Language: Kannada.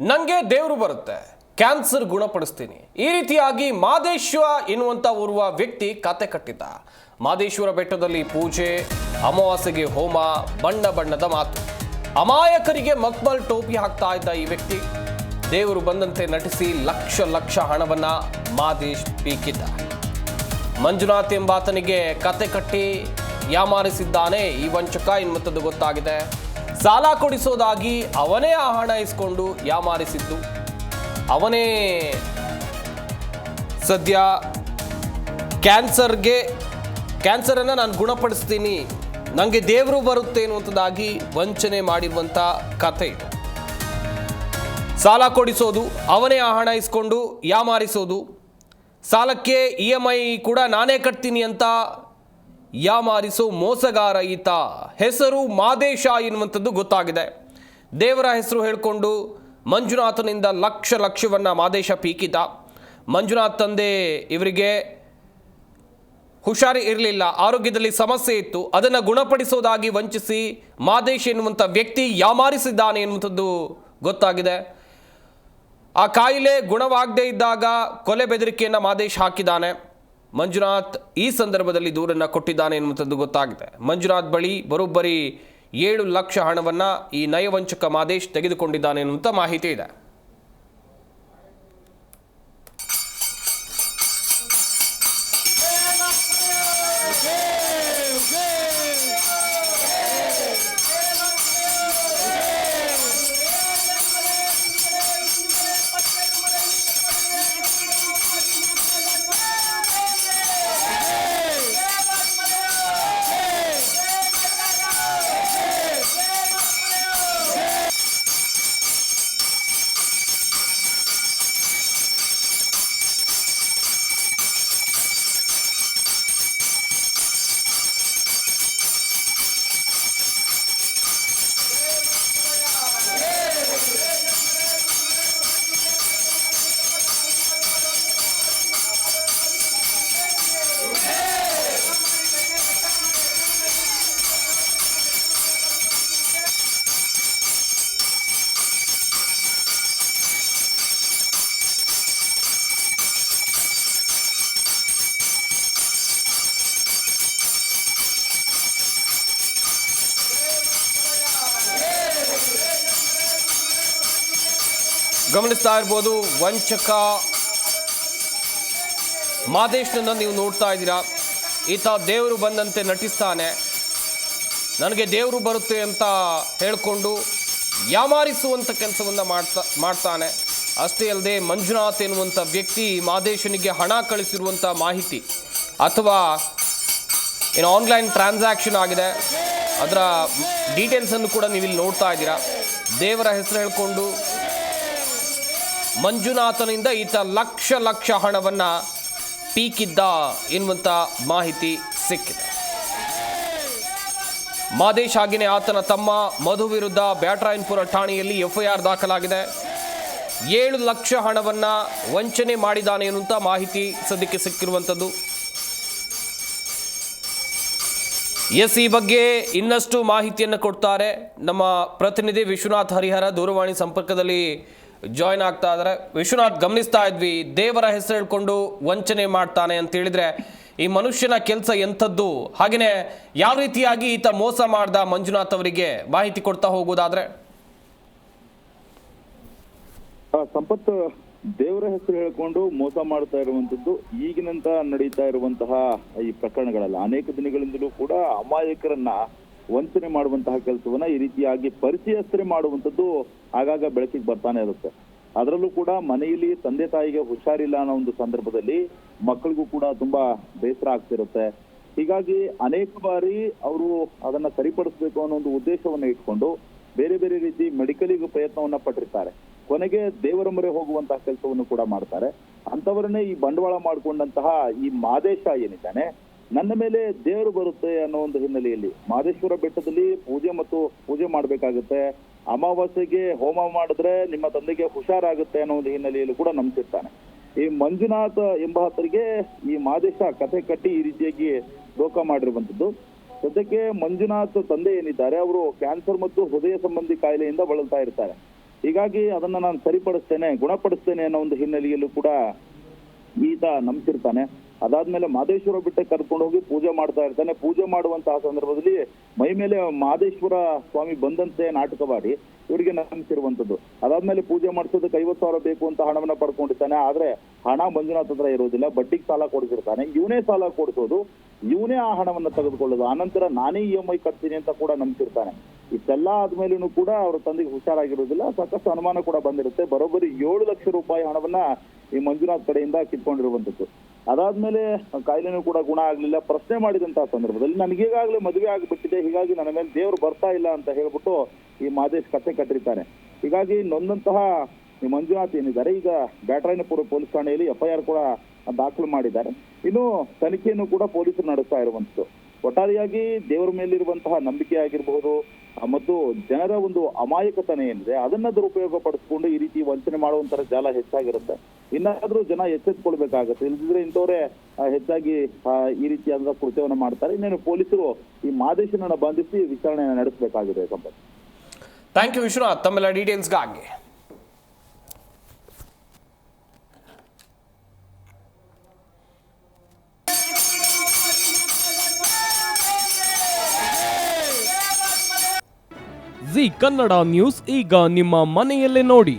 ನನಗೆ ದೇವರು ಬರುತ್ತೆ, ಕ್ಯಾನ್ಸರ್ ಗುಣಪಡಿಸ್ತೀನಿ. ಈ ರೀತಿಯಾಗಿ ಮಾದೇಶ್ವ ಎನ್ನುವಂಥ ಓರ್ವ ವ್ಯಕ್ತಿ ಕತೆ ಕಟ್ಟಿದ್ದ. ಮಾದೇಶ್ವರ ಬೆಟ್ಟದಲ್ಲಿ ಪೂಜೆ, ಅಮಾವಾಸ್ಯೆಗೆ ಹೋಮ, ಬಣ್ಣ ಬಣ್ಣದ ಮಾತು. ಅಮಾಯಕರಿಗೆ ಮಕ್ಬಲ್ ಟೋಪಿ ಹಾಕ್ತಾ ಇದ್ದ ಈ ವ್ಯಕ್ತಿ, ದೇವರು ಬಂದಂತೆ ನಟಿಸಿ ಲಕ್ಷ ಲಕ್ಷ ಹಣವನ್ನ ಮಾದೇಶ್ ಪೀಕಿದ್ದ ಮಂಜುನಾಥ್ ಎಂಬಾತನಿಗೆ ಕತೆ ಕಟ್ಟಿ ಯಾಮಾರಿಸಿದ್ದಾನೆ ಈ ವಂಚಕ ಎನ್ನುವಂಥದ್ದು ಗೊತ್ತಾಗಿದೆ. ಸಾಲ ಕೊಡಿಸೋದಾಗಿ ಅವನೇ ಆ ಹಣ ಇಸ್ಕೊಂಡು ಯಾಮಾರಿಸಿದ್ದು? ಅವನೇ ಸದ್ಯ ಕ್ಯಾನ್ಸರ್ಗೆ, ಕ್ಯಾನ್ಸರನ್ನು ನಾನು ಗುಣಪಡಿಸ್ತೀನಿ ನನಗೆ ದೇವರು ಬರುತ್ತೆ ಅನ್ನುವಂಥದ್ದಾಗಿ ವಂಚನೆ ಮಾಡಿರುವಂಥ ಇದು. ಸಾಲ ಕೊಡಿಸೋದು, ಅವನೇ ಆ ಹಣ ಇಸ್ಕೊಂಡು ಯಾಮಾರಿಸೋದು, ಸಾಲಕ್ಕೆ ಇ ಎಂ ಐ ಕೂಡ ನಾನೇ ಕಟ್ತೀನಿ ಅಂತ ಯಾಮಾರಿಸೋ ಮೋಸಗಾರ ಈತ. ಹೆಸರು ಮಾದೇಶ ಎನ್ನುವಂಥದ್ದು ಗೊತ್ತಾಗಿದೆ. ದೇವರ ಹೆಸರು ಹೇಳಿಕೊಂಡು ಮಂಜುನಾಥನಿಂದ ಲಕ್ಷ ಲಕ್ಷವನ್ನು ಮಾದೇಶ ಪೀಕಿದ ಮಂಜುನಾಥ್ ತಂದೆ ಇವರಿಗೆ ಹುಷಾರಿ ಇರಲಿಲ್ಲ, ಆರೋಗ್ಯದಲ್ಲಿ ಸಮಸ್ಯೆ ಇತ್ತು. ಅದನ್ನು ಗುಣಪಡಿಸೋದಾಗಿ ವಂಚಿಸಿ ಮಾದೇಶ್ ಎನ್ನುವಂಥ ವ್ಯಕ್ತಿ ಯಾಮಾರಿಸಿದ್ದಾನೆ ಎನ್ನುವಂಥದ್ದು ಗೊತ್ತಾಗಿದೆ. ಆ ಕಾಯಿಲೆ ಗುಣವಾಗದೇ ಇದ್ದಾಗ ಕೊಲೆ ಬೆದರಿಕೆಯನ್ನು ಮಾದೇಶ್ ಹಾಕಿದ್ದಾನೆ. ಮಂಜುನಾಥ್ ಈ ಸಂದರ್ಭದಲ್ಲಿ ದೂರನ್ನು ಕೊಟ್ಟಿದ್ದಾನೆ ಎನ್ನುವಂಥದ್ದು ಗೊತ್ತಾಗಿದೆ. ಮಂಜುನಾಥ್ ಬಳಿ ಬರೋಬ್ಬರಿ ಏಳು ಲಕ್ಷ ಹಣವನ್ನು ಈ ನಯವಂಚಕ ಮಾದೇಶ್ ತೆಗೆದುಕೊಂಡಿದ್ದಾನೆ ಎನ್ನುವಂಥ ಮಾಹಿತಿ ಇದೆ. ಗಮನಿಸ್ತಾ ಇರ್ಬೋದು, ವಂಚಕ ಮಾದೇಶ್ನನ್ನು ನೀವು ನೋಡ್ತಾ ಇದ್ದೀರಾ. ಈತ ದೇವರು ಬಂದಂತೆ ನಟಿಸ್ತಾನೆ. ನನಗೆ ದೇವರು ಬರುತ್ತೆ ಅಂತ ಹೇಳಿಕೊಂಡು ಯಾಮಾರಿಸುವಂಥ ಕೆಲಸವನ್ನು ಮಾಡ್ತಾ, ಮಾಡ್ತಾನೆ. ಅಷ್ಟೇ ಅಲ್ಲದೆ ಮಂಜುನಾಥ್ ಎನ್ನುವಂಥ ವ್ಯಕ್ತಿ ಮಾದೇಶನಿಗೆ ಹಣ ಕಳಿಸಿರುವಂಥ ಮಾಹಿತಿ ಅಥವಾ ಏನು ಆನ್ಲೈನ್ ಟ್ರಾನ್ಸಾಕ್ಷನ್ ಆಗಿದೆ. ಅದರ ಡೀಟೇಲ್ಸನ್ನು ಕೂಡ ನೀವು ಇಲ್ಲಿ ನೋಡ್ತಾ ಇದ್ದೀರಾ. ದೇವರ ಹೆಸರು ಹೇಳ್ಕೊಂಡು ಮಂಜುನಾಥನಿಂದ ಈತ ಲಕ್ಷ ಲಕ್ಷ ಹಣವನ್ನ ಪೀಕಿದ್ದ ಎನ್ನುವಂಥ ಮಾಹಿತಿ ಸಿಕ್ಕಿದೆ. ಮಾದೇಶ್ ಆಗಿನೇ ಆತನ ತಮ್ಮ ಮಧು ವಿರುದ್ಧ ಬ್ಯಾಟ್ರಾಯನ್ಪುರ ಠಾಣೆಯಲ್ಲಿ ಎಫ್ಐಆರ್ ದಾಖಲಾಗಿದೆ. ಏಳು ಲಕ್ಷ ಹಣವನ್ನ ವಂಚನೆ ಮಾಡಿದ್ದಾನೆ ಎನ್ನುವಂಥ ಮಾಹಿತಿ ಸದ್ಯಕ್ಕೆ ಸಿಕ್ಕಿರುವಂಥದ್ದು ಎಸ್, ಈ ಬಗ್ಗೆ ಇನ್ನಷ್ಟು ಮಾಹಿತಿಯನ್ನು ಕೊಡ್ತಾರೆ ನಮ್ಮ ಪ್ರತಿನಿಧಿ ವಿಶ್ವನಾಥ್ ಹರಿಹರ ದೂರವಾಣಿ ಸಂಪರ್ಕದಲ್ಲಿ ಜಾಯ್ನ್ ಆಗ್ತಾ ಇದ್ದಾರೆ. ವಿಶ್ವನಾಥ್ ಗಮನಿಸ್ತಾ ಇದ್ವಿ. ದೇವರ ಹೆಸರು ಹೇಳ್ಕೊಂಡು ವಂಚನೆ ಮಾಡ್ತಾನೆ ಅಂತ ಹೇಳಿದ್ರೆ ಈ ಮನುಷ್ಯನ ಕೆಲಸ ಎಂಥದ್ದು? ಹಾಗೆಯೇ ಯಾವ ರೀತಿಯಾಗಿ ಈತ ಮೋಸ ಮಾಡ್ದ ಮಂಜುನಾಥ್ ಅವರಿಗೆ ಮಾಹಿತಿ ಕೊಡ್ತಾ ಹೋಗೋದಾದ್ರೆ? ಆ, ಸಂಪತ್ ದೇವರ ಹೆಸರು ಹೇಳ್ಕೊಂಡು ಮೋಸ ಮಾಡ್ತಾ ಇರುವಂತದ್ದು ಈಗಿನಂತ ನಡೀತಾ ಇರುವಂತಹ ಈ ಪ್ರಕರಣಗಳಲ್ಲ. ಅನೇಕ ದಿನಗಳಿಂದಲೂ ಕೂಡ ಅಮಾಯಕರನ್ನ ವಂಚನೆ ಮಾಡುವಂತಹ ಕೆಲಸವನ್ನ ಈ ರೀತಿಯಾಗಿ ಪರಿಚಯಸ್ಥರೆ ಮಾಡುವಂಥದ್ದು ಆಗಾಗ ಬೆಳಕಿಗೆ ಬರ್ತಾನೆ ಇರುತ್ತೆ. ಅದರಲ್ಲೂ ಕೂಡ ಮನೆಯಲ್ಲಿ ತಂದೆ ತಾಯಿಗೆ ಹುಷಾರಿಲ್ಲ ಅನ್ನೋ ಒಂದು ಸಂದರ್ಭದಲ್ಲಿ ಮಕ್ಕಳಿಗೂ ಕೂಡ ತುಂಬಾ ಬೇಸರ ಆಗ್ತಿರುತ್ತೆ. ಹೀಗಾಗಿ ಅನೇಕ ಬಾರಿ ಅವರು ಅದನ್ನ ಸರಿಪಡಿಸಬೇಕು ಅನ್ನೋ ಒಂದು ಉದ್ದೇಶವನ್ನು ಇಟ್ಕೊಂಡು ಬೇರೆ ಬೇರೆ ರೀತಿ ಮೆಡಿಕಲಿಗೂ ಪ್ರಯತ್ನವನ್ನ ಪಟ್ಟಿರ್ತಾರೆ. ಕೊನೆಗೆ ದೇವರ ಮೊರೆ ಹೋಗುವಂತಹ ಕೆಲಸವನ್ನು ಕೂಡ ಮಾಡ್ತಾರೆ. ಅಂತವರನ್ನೇ ಈ ಬಂಡವಾಳ ಮಾಡಿಕೊಂಡಂತಹ ಈ ಮಾದೇಶ ಏನಿದ್ದಾನೆ ನನ್ನ ಮೇಲೆ ದೇವರು ಬರುತ್ತೆ ಅನ್ನೋ ಒಂದು ಹಿನ್ನೆಲೆಯಲ್ಲಿ ಮಾದೇಶ್ವರ ಬೆಟ್ಟದಲ್ಲಿ ಪೂಜೆ ಮತ್ತು ಪೂಜೆ ಮಾಡಬೇಕಾಗುತ್ತೆ. ಅಮಾವಾಸ್ಯೆಗೆ ಹೋಮ ಮಾಡಿದ್ರೆ ನಿಮ್ಮ ತಂದೆಗೆ ಹುಷಾರಾಗುತ್ತೆ ಅನ್ನೋ ಒಂದು ಹಿನ್ನೆಲೆಯಲ್ಲಿ ಕೂಡ ನಂಬಿಸಿರ್ತಾನೆ ಈ ಮಂಜುನಾಥ ಎಂಬಾತರಿಗೆ ಈ ಮಾದೇಶ ಕಥೆ ಕಟ್ಟಿ ಈ ರೀತಿಯಾಗಿ ಲೋಕ ಮಾಡಿರುವಂತದ್ದು ಸದ್ಯಕ್ಕೆ ಮಂಜುನಾಥ್ ತಂದೆ ಏನಿದ್ದಾರೆ, ಅವರು ಕ್ಯಾನ್ಸರ್ ಮತ್ತು ಹೃದಯ ಸಂಬಂಧಿ ಕಾಯಿಲೆಯಿಂದ ಬಳಲ್ತಾ ಇರ್ತಾರೆ. ಹೀಗಾಗಿ ಅದನ್ನ ನಾನು ಸರಿಪಡಿಸ್ತೇನೆ, ಗುಣಪಡಿಸ್ತೇನೆ ಅನ್ನೋ ಒಂದು ಹಿನ್ನೆಲೆಯಲ್ಲೂ ಕೂಡ ಈತ ನಂಬಿಸಿರ್ತಾನೆ. ಅದಾದ್ಮೇಲೆ ಮಾದೇಶ್ವರ ಬಿಟ್ಟೆ ಕರ್ಕೊಂಡು ಹೋಗಿ ಪೂಜೆ ಮಾಡ್ತಾ ಇರ್ತಾನೆ. ಪೂಜೆ ಮಾಡುವಂತಹ ಸಂದರ್ಭದಲ್ಲಿ ಮೈ ಮೇಲೆ ಮಾದೇಶ್ವರ ಸ್ವಾಮಿ ಬಂದಂತೆ ನಾಟಕವಾಡಿ ಇವರಿಗೆ ನಂಬಿಸಿರುವಂತದ್ದು ಅದಾದ್ಮೇಲೆ ಪೂಜೆ ಮಾಡಿಸೋದಕ್ಕೆ ಐವತ್ತು ಸಾವಿರ ಬೇಕು ಅಂತ ಹಣವನ್ನ ಪಡ್ಕೊಂಡಿರ್ತಾನೆ. ಆದ್ರೆ ಹಣ ಮಂಜುನಾಥ್ ಹತ್ರ ಇರೋದಿಲ್ಲ. ಬಡ್ಡಿಗೆ ಸಾಲ ಕೊಡಿಸಿರ್ತಾನೆ ಇವನೇ ಸಾಲ ಕೊಡಿಸೋದು. ಇವನೇ ಆ ಹಣವನ್ನ ತೆಗೆದುಕೊಳ್ಳೋದು. ಆನಂತರ ನಾನೇ ಇ ಎಂ ಐ ಕಟ್ತೀನಿ ಅಂತ ಕೂಡ ನಂಬಿಸಿರ್ತಾನೆ ಇಷ್ಟೆಲ್ಲ ಆದ್ಮೇಲೂ ಕೂಡ ಅವ್ರ ತಂದೆಗೆ ಹುಷಾರಾಗಿರೋದಿಲ್ಲ. ಸಾಕಷ್ಟು ಅನುಮಾನ ಕೂಡ ಬಂದಿರುತ್ತೆ. ಬರೋಬ್ಬರಿ ಏಳು ಲಕ್ಷ ರೂಪಾಯಿ ಹಣವನ್ನ ಈ ಮಂಜುನಾಥ್ ಕಡೆಯಿಂದ ಕಿತ್ಕೊಂಡಿರುವಂತದ್ದು. ಅದಾದ್ಮೇಲೆ ಕಾಯಿಲೆನೂ ಕೂಡ ಗುಣ ಆಗ್ಲಿಲ್ಲ. ಪ್ರಶ್ನೆ ಮಾಡಿದಂತಹ ಸಂದರ್ಭದಲ್ಲಿ ನನಗೀಗಾಗಲೇ ಮದುವೆ ಆಗಿಬಿಟ್ಟಿದೆ. ಹೀಗಾಗಿ ನನ್ನ ಮೇಲೆ ದೇವರು ಬರ್ತಾ ಇಲ್ಲ ಅಂತ ಹೇಳ್ಬಿಟ್ಟು ಈ ಮಾದೇಶ್ ಕತೆ ಕಟ್ಟಿರ್ತಾನೆ. ಹೀಗಾಗಿ ನೊಂದಂತಹ ಮಂಜುನಾಥ್ ಏನಿದ್ದಾರೆ, ಈಗ ಬ್ಯಾಟರಾಯನಪುರ ಪೊಲೀಸ್ ಠಾಣೆಯಲ್ಲಿ ಎಫ್ಐಆರ್ ಕೂಡ ದಾಖಲು ಮಾಡಿದ್ದಾರೆ. ಇನ್ನು ತನಿಖೆಯನ್ನು ಕೂಡ ಪೊಲೀಸರು ನಡೆಸ್ತಾ ಇರುವಂತದ್ದು ಒಟ್ಟಾರೆಯಾಗಿ ದೇವರ ಮೇಲಿರುವಂತಹ ನಂಬಿಕೆ ಆಗಿರಬಹುದು ಮತ್ತು ಜನರ ಒಂದು ಅಮಾಯಕತನ ಏನಿದೆ, ಅದನ್ನ ದುರುಪಯೋಗ ಪಡಿಸಿಕೊಂಡು ಈ ರೀತಿ ವಂಚನೆ ಮಾಡುವಂತರ ಜಾಲ ಹೆಚ್ಚಾಗಿರುತ್ತೆ. ಇನ್ನಾದ್ರೂ ಜನ ಎಚ್ಚೆತ್ಕೊಳ್ಬೇಕಾಗತ್ತೆ. ಇಲ್ದಿದ್ರೆ ಇಂಥವ್ರೆ ಹೆಚ್ಚಾಗಿ ಈ ರೀತಿಯಾದ ಕೃತ್ಯವನ್ನು ಮಾಡ್ತಾರೆ. ಇನ್ನೇನು ಪೊಲೀಸರು ಈ ಮಾದೇಶನನ್ನ ಬಂಧಿಸಿ ವಿಚಾರಣೆ ನಡೆಸಬೇಕಾಗಿದೆ ಸಂಪತ್ ಥ್ಯಾಂಕ್ ಯು ವಿಶ್ವನಾಥ್ ತಮ್ಮೆಲ್ಲ ಡೀಟೇಲ್ಸ್ಗಾಗಿ ಜಿ ಕನ್ನಡ ನ್ಯೂಸ್ ಈಗ ನಿಮ್ಮ ಮನೆಯಲ್ಲೇ ನೋಡಿ.